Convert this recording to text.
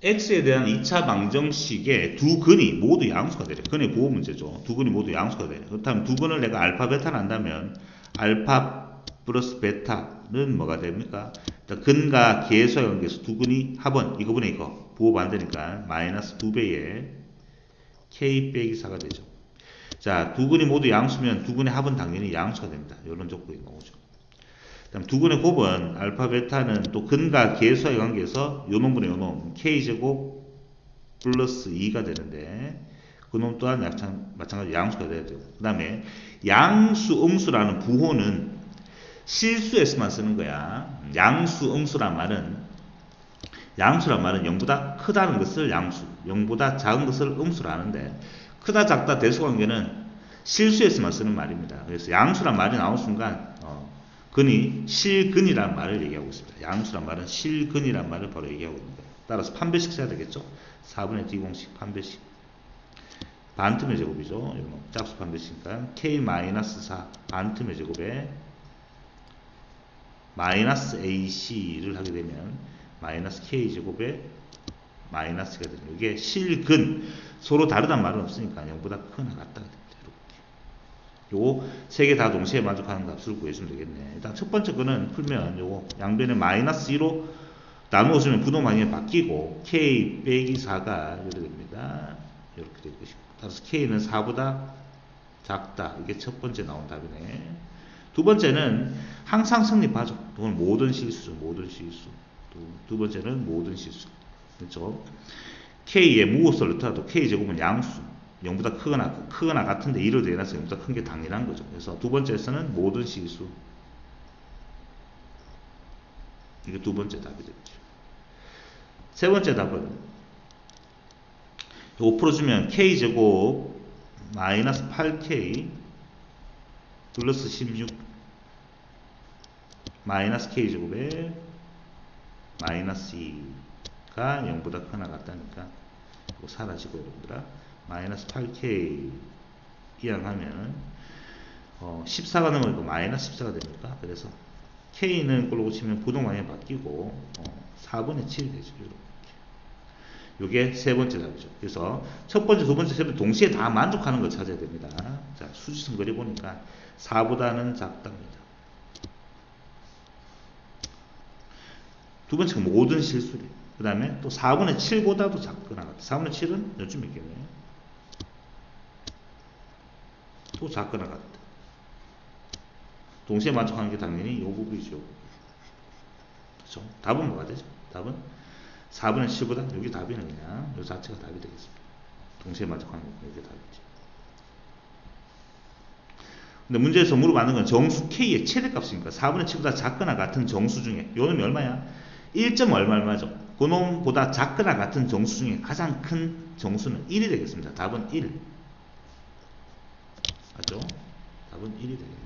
x에 대한 2차 방정식의 두 근이 모두 양수가 되래. 근의 보호 문제죠. 두 근이 모두 양수가 되래. 그렇다면 두 근을 내가 알파 베타를 한다면 알파 플러스 베타는 뭐가 됩니까? 근과 계수의 관계에서 두 근이 합은 이거 분의 이거 보호 반대니까 마이너스 2배의 k 빼기 4가 되죠. 자, 두 근이 모두 양수면 두 근의 합은 당연히 양수가 됩니다. 이런 조건이 나오죠. 그다음 두 근의 곱은 알파 베타는 또 근과 계수의 관계에서 요놈분의 요놈 k제곱 플러스 2가 되는데 그놈 또한 약창, 마찬가지로 양수가 돼야 되고 그 다음에 양수 음수라는 부호는 실수에서만 쓰는 거야. 양수 음수란 말은 양수란 말은 0보다 크다는 것을 양수 0보다 작은 것을 음수로 하는데 크다 작다 대수 관계는 실수에서만 쓰는 말입니다. 그래서 양수란 말이 나온 순간 어, 근이 실근이라는 말을 얘기하고 있습니다. 양수란 말은 실근이라는 말을 바로 얘기하고 있는 거예요. 따라서 판별식 써야 되겠죠? 4분의 d 공식 판별식. 반틈의 제곱이죠. 이런 거. 짝수 판별식이니까 k-4 반틈의 제곱에 마이너스 ac를 하게 되면 마이너스 k 제곱에 마이너스가 되는 이게 실근 서로 다르단 말은 없으니까 0보다 크거나 같다가 됩니다. 요거 세 개 다 동시에 만족하는 값을 구해주면 되겠네. 일단 첫 번째 거는 풀면 요거 양변에 마이너스 2로 나누어주면 부동방이 바뀌고 k 빼기 4가 이렇게 됩니다. 이렇게 될 것이고 따라서 k는 4보다 작다. 이게 첫 번째 나온 답이네. 두 번째는 항상 성립하죠. 그건 모든 실수죠. 모든 실수. 두, 두 번째는 모든 실수. 그렇죠? k의 무호수를 넣더라도 k 제곱은 양수. 0보다 크거나 크거나 같은데 1을 대해서 0보다 큰 게 당연한 거죠. 그래서 두 번째에서는 모든 실수. 이게 두 번째 답이 되겠죠. 세 번째 답은 이거 풀어주면 k제곱 마이너스 8k 플러스 16 마이너스 k제곱에 마이너스 2가 0보다 크거나 같다니까 사라지고 여러분들아 마이너스 8k 이항 하면 어, 14가 넘으니까 마이너스 14가 됩니까? 그래서 k는 걸로 치면 부동방이 바뀌고 어, 4분의 7이 되죠. 이게 세 번째 답이죠. 그래서 첫 번째, 두 번째, 세 번째 동시에 다 만족하는 걸 찾아야 됩니다. 자, 수지선 그려 보니까 4보다는 작답니다. 두 번째가 모든 실수래. 그 다음에 또 4분의 7보다도 작거나 같아. 4분의 7은 요즘 있겠네요. 또 작거나 같다. 동시에 만족하는 게 당연히 이 부분이죠. 그렇죠? 답은 뭐가 되죠? 답은 4분의 7보다 여기 답이는 그냥 이 자체가 답이 되겠습니다. 동시에 만족하는 게 이게 답이죠. 근데 문제에서 물어봤는 건 정수 K의 최대값이니까 4분의 7보다 작거나 같은 정수 중에 요 놈이 얼마야? 1점 얼마 얼마죠? 그 놈보다 작거나 같은 정수 중에 가장 큰 정수는 1이 되겠습니다. 답은 1. 맞죠? 답은 1이 되겠네요.